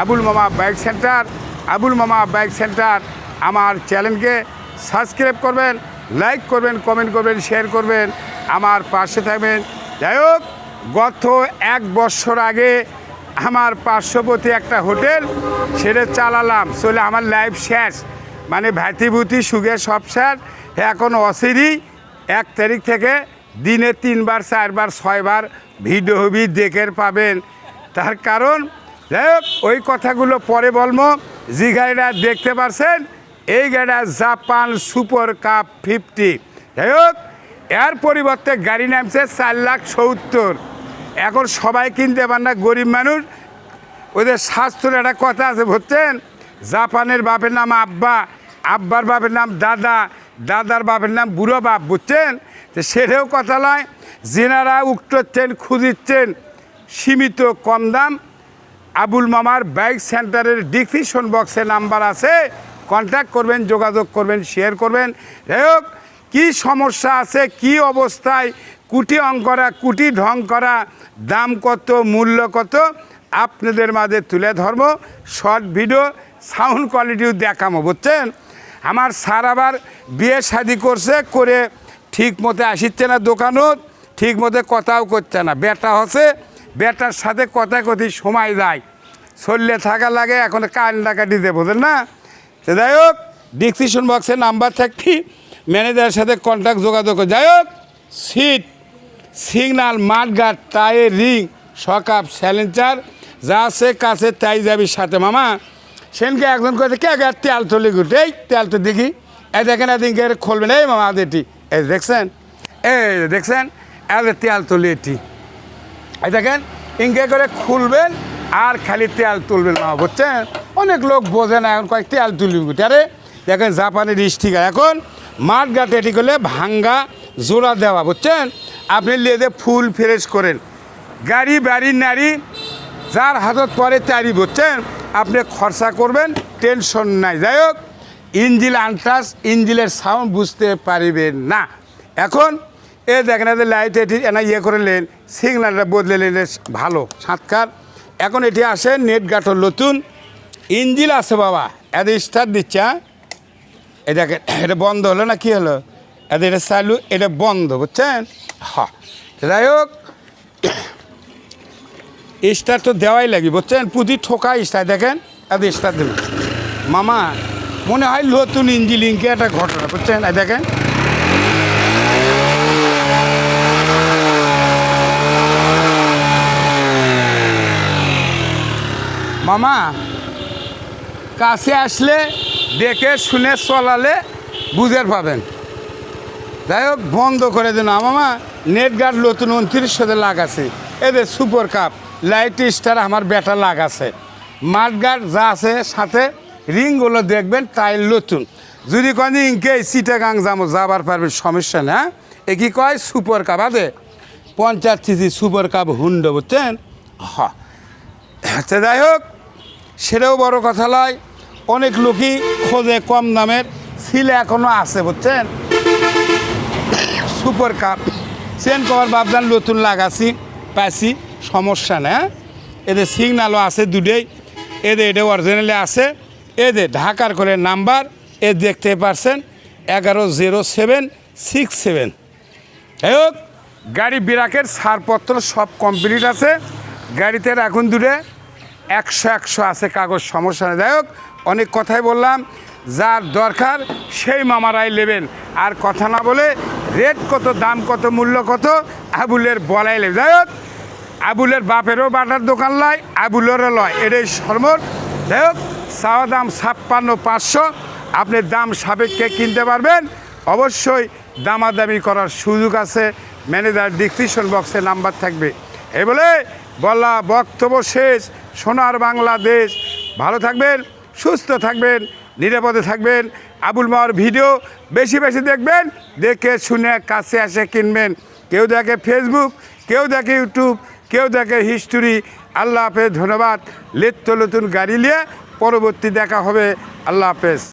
আবুল মামা bike centre, Abul মামা bike centre. আমার চ্যানেলকে সাবস্ক্রাইব করবেন, লাইক করবেন, কমেন্ট করবেন, শেয়ার করবেন। আমার পাশে থাকবেন। যাই হোক, গত এক বছর আগে আমার পার্শ্ববর্তী একটা হোটেল, সেটা চালালাম। চলে আমার লাইফ শেষ। মানে ভাতিভূতি সুখে সব শেষ। এখন অসিরি, এক তারিখ থেকে দিনে তিনবার, চারবার, ছয়বার ভিডিও হবি দেখে পাবেন। তার কারণ যাই ওই কথাগুলো পরে বলব। যে গাড়িটা দেখতে পারছেন? এই গাড়িটা জাপান সুপার কাপ ফিফটি। যাই হোক, এর পরিবর্তে গাড়ি নামছে চার লাখ সত্তর। এখন সবাই কিনতে পার না, গরিব মানুষ। ওদের স্বাস্থ্যের একটা কথা আছে, বুঝছেন? জাপানের বাপের নাম আব্বা, আব্বার বাপের নাম দাদা, দাদার বাপের নাম বুড়ো বাপ, বুঝছেন? তো সেটাও কথা নয়। যেনারা উঠচ্ছেন খুঁজিচ্ছেন সীমিত কম দাম। আবুল মামার বাইক সেন্টারের ডিসক্রিপশন বক্সে নাম্বার আছে। কন্ট্যাক্ট করবেন, যোগাযোগ করবেন, শেয়ার করবেন। যাই হোক, কী সমস্যা আছে, কি অবস্থায়, কুটি অং করা, কুটি ঢং করা, দাম কত, মূল্য কত, আপনাদের মাঝে তুলে ধরবো। শর্ট ভিডিও, সাউন্ড কোয়ালিটিও দেখামো, বুঝছেন? আমার স্যার আবার বিয়ে শাদি করছে, করে ঠিক মতো আসিচ্ছে না দোকানও ঠিক মতো কথাও করছে না। বেটা হচ্ছে বেটার সাথে কথা কথি সময় যায়। চললে থাকা লাগে, এখন কান্নাকাটি দেবো বুঝলেন না? তো যাই হোক ডিসক্রিপশন বক্সে নাম্বার থাকবি ম্যানেজারের সাথে কন্ট্যাক্ট যোগাযোগ যাই হোক সিট সিগনাল মাঠঘাট টায়ার রিং সকাপ স্যালেঞ্চার যা আছে কাছে তাই যাবি সাথে। মামা, সেনকে একজন করে কে গে, তেল তুলি গুট? এই, তেল তো দেখি। এই দেখেন এদিনকে খুলবেন। এই মামা, এটি। এই দেখছেন? এই দেখছেন? এদের তেল তুলি এটি। এই দেখেন ইনকে করে খুলবেন আর খালি তেল তুলবেন না, বুঝছেন? অনেক লোক বোঝে না এখন কয়েক তেল তুলবি গুটি আরে, দেখেন জাপানের স্টিকার এখন মাঠ গাট এটি করলে ভাঙ্গা জোড়া দেওয়া, বুঝছেন? আপনি লেদে ফুল ফ্রেশ করেন। গাড়ি বাড়ি নারী, যার হাতত পরে তারি বুঝছেন? আপনি খরচা করবেন, টেনশন নাই। যাই হোক, ইঞ্জিল আনটাস, ইঞ্জিলের সাউন্ড বুঝতে পারিবেন না। এখন এ দেখেন এদের লাইট এটি, এনা ইয়ে করলেন সিগন্যালটা বদলে নিলে ভালো, সাতকার। এখন এটি আসে নেট গাঠর নতুন ইঞ্জিল আছে বাবা, এদের স্টার্ট দিচ্ছে এ এই দেখেন, এটা বন্ধ হলো না, কি হলো? এদের এটা চালু, এটা বন্ধ, বুঝছেন? হ্যাঁ যাই হোক স্টার তো দেওয়াই লাগবে, বুঝছেন? পুঁতি ঠোকা স্টার দেখেন এত স্টার দেবেন মামা, মনে হয় নতুন ইঞ্জিলিংকে একটা ঘটনা, বুঝছেন? দেখেন মামা, কাছে আসলে দেখে শুনে চলালে বুঝের পাবেন। যাই হোক, বন্ধ করে দিন মামা, নেট গার্ড নতুন উনত্রিশশোতে লাগাছে এদের সুপার কাপ, লাইট স্টার আমার ব্যাটা লাগাছে মাঠ গার্ড যা আছে, সাথে রিংগুলো দেখবেন, টাইল নতুন। যদি যে ইনকে সিটাগাং যাব, যাবার পারবেন, সমস্যা না এ কি কয়? সুপার কাপ আছে পঞ্চাশ সিসি সুপার কাপ হুন্ড, বুঝছেন? হ্যাঁ আচ্ছা যাই হোক সেটাও বড় কথা নয় অনেক লোকই খোঁজে কম দামের সিলে এখনও আছে, বুঝছেন? সুপার কাপ চেন কভার বাবদান নতুন লাগাছি, পাইছি, সমস্যা না হ্যাঁ? এদের সিগনালও আছে দুটোই এদের এটা অরিজিনালি আছে, এদের ঢাকার করে নাম্বার, এ দেখতে পারছেন, এগারো জিরো সেভেন সিক্স সেভেন যাই হোক, গাড়ি বিরাকের ছাড়পত্র সব কমপ্লিট আছে, গাড়িতে এখন দূরে একশো একশো আছে কাগজ, সমস্যা যাই হোক, অনেক কথাই বললাম। যার দরকার, সেই মামারাই নেবেন। আর কথা না বলে রেট কত, দাম কত, মূল্য কত, আবুলের বলাই নেবে যাই হোক, আবুলের বাপেরও বাটার দোকান লয়, আবুলেরও লয়। এটাই সর্বত যাই হোক, চাওয়া দাম ছাপ্পান্ন, পাঁচশো। আপনি দাম সাপেক্ষে কিনতে পারবেন। অবশ্যই দামাদামি করার সুযোগ আছে। ম্যানেজার ডিসক্রিপশন বক্সে নাম্বার থাকবে। এই বলে বলা বক্তব্য শেষ। সোনার বাংলাদেশ। ভালো থাকবেন, সুস্থ থাকবেন, নিরাপদে থাকবেন। আবুল মাওয়ার ভিডিও বেশি বেশি দেখবেন, দেখে শুনে কাছে এসে কিনবেন। কেউ দেখে ফেসবুক কেউ দেখে ইউটিউব কেউ দেখে হিস্টোরি আল্লাহ হাফেজ, ধন্যবাদ। লেত্ত নতুন গাড়ি নিয়ে পরবর্তী দেখা হবে। আল্লাহ হাফেজ।